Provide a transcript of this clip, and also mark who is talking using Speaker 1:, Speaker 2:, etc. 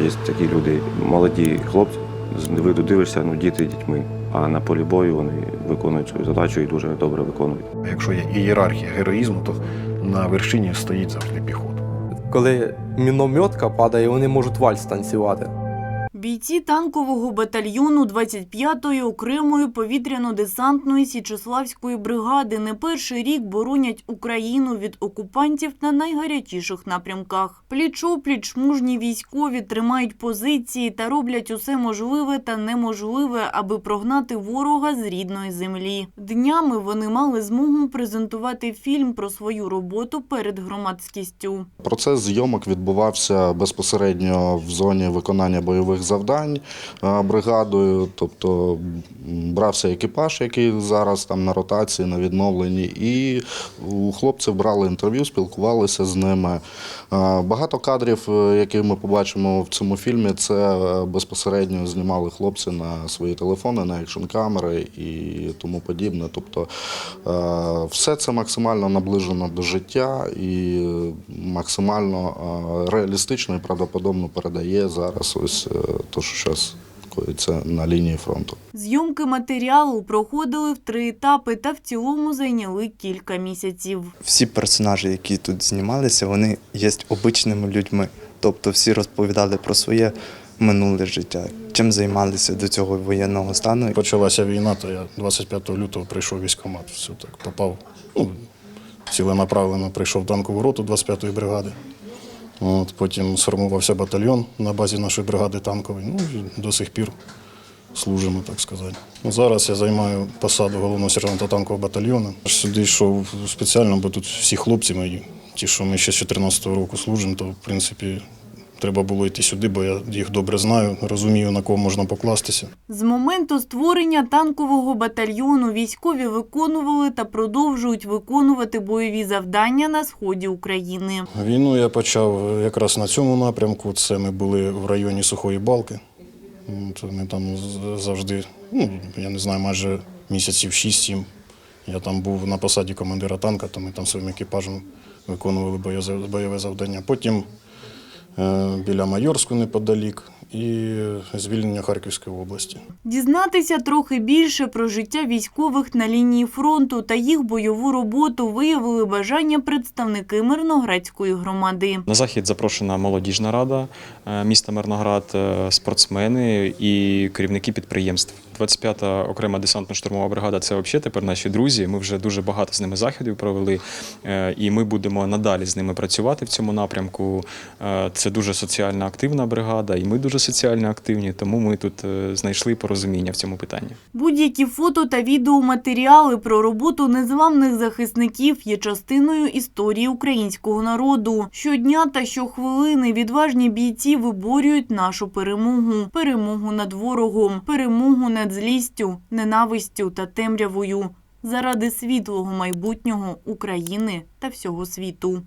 Speaker 1: Є такі люди, молоді хлопці, з виду дивишся, ну діти дітьми. А на полі бою вони виконують свою задачу і дуже добре виконують.
Speaker 2: Якщо є ієрархія героїзму, то на вершині стоїть завжди піхота.
Speaker 3: Коли мінометка падає, вони можуть вальс танцювати.
Speaker 4: Бійці танкового батальйону 25-ї окремої повітряно-десантної Січеславської бригади не перший рік боронять Україну від окупантів на найгарячіших напрямках. Пліч-опліч мужні військові тримають позиції та роблять усе можливе та неможливе, аби прогнати ворога з рідної землі. Днями вони мали змогу презентувати фільм про свою роботу перед громадськістю.
Speaker 5: Процес зйомок відбувався безпосередньо в зоні виконання бойових завдань е, бригадою. Тобто брався екіпаж, який зараз там на ротації, на відновленні, і у хлопців брали інтерв'ю, спілкувалися з ними. Е, Багато кадрів, е, які ми побачимо в цьому фільмі, це безпосередньо знімали хлопці на свої телефони, на екшн камери і тому подібне. Тобто все це максимально наближено до життя і максимально е, реалістично і правдоподобно передає зараз ось е, те, що зараз коїться на лінії фронту.
Speaker 4: Зйомки матеріалу проходили в три етапи та в цілому зайняли кілька місяців.
Speaker 6: всі персонажі, які тут знімалися, вони є обичними людьми. Тобто всі розповідали про своє минуле життя, чим займалися до цього воєнного стану.
Speaker 2: Почалася війна, то я 25 лютого прийшов в військкомат. Все так попав. Ну, ціленаправленно прийшов танкову роту 25-ї бригади. От, потім сформувався батальйон на базі нашої бригади танкової. Ну і до сих пір служимо, так сказати. Ну, зараз я займаю посаду головного сержанта танкового батальйону. Сюди йшов спеціально, бо тут всі хлопці мої, ті, що ми ще з 14 року служимо, то в принципі треба було йти сюди, бо я їх добре знаю, розумію, на кого можна покластися.
Speaker 4: З моменту створення танкового батальйону військові виконували та продовжують виконувати бойові завдання на сході України.
Speaker 2: Війну я почав якраз на цьому напрямку. Це ми були в районі Сухої Балки. Ми там завжди, ну, я не знаю, майже місяців 6-7. Я там був на посаді командира танка, то ми там своїм екіпажем виконували бойове- завдання. Потім біля Майорську неподалік і звільнення Харківської області.
Speaker 4: Дізнатися трохи більше про життя військових на лінії фронту та їх бойову роботу виявили бажання представники Мирноградської громади.
Speaker 7: На захід запрошена молодіжна рада е, міста Мирноград, е, спортсмени і керівники підприємств. 25-та окрема десантно-штурмова бригада це взагалі тепер наші друзі. Ми вже дуже багато з ними заходів провели, е, і ми будемо надалі з ними працювати в цьому напрямку. Е, Це дуже соціально активна бригада, і ми дуже соціально активні, тому ми тут е, знайшли порозуміння в цьому питанні.
Speaker 4: Будь-які фото та відеоматеріали про роботу незламних захисників є частиною історії українського народу. Щодня та щохвилини відважні бійці виборюють нашу перемогу, перемогу над ворогом, перемогу над злістю, ненавистю та темрявою заради світлого майбутнього України та всього світу.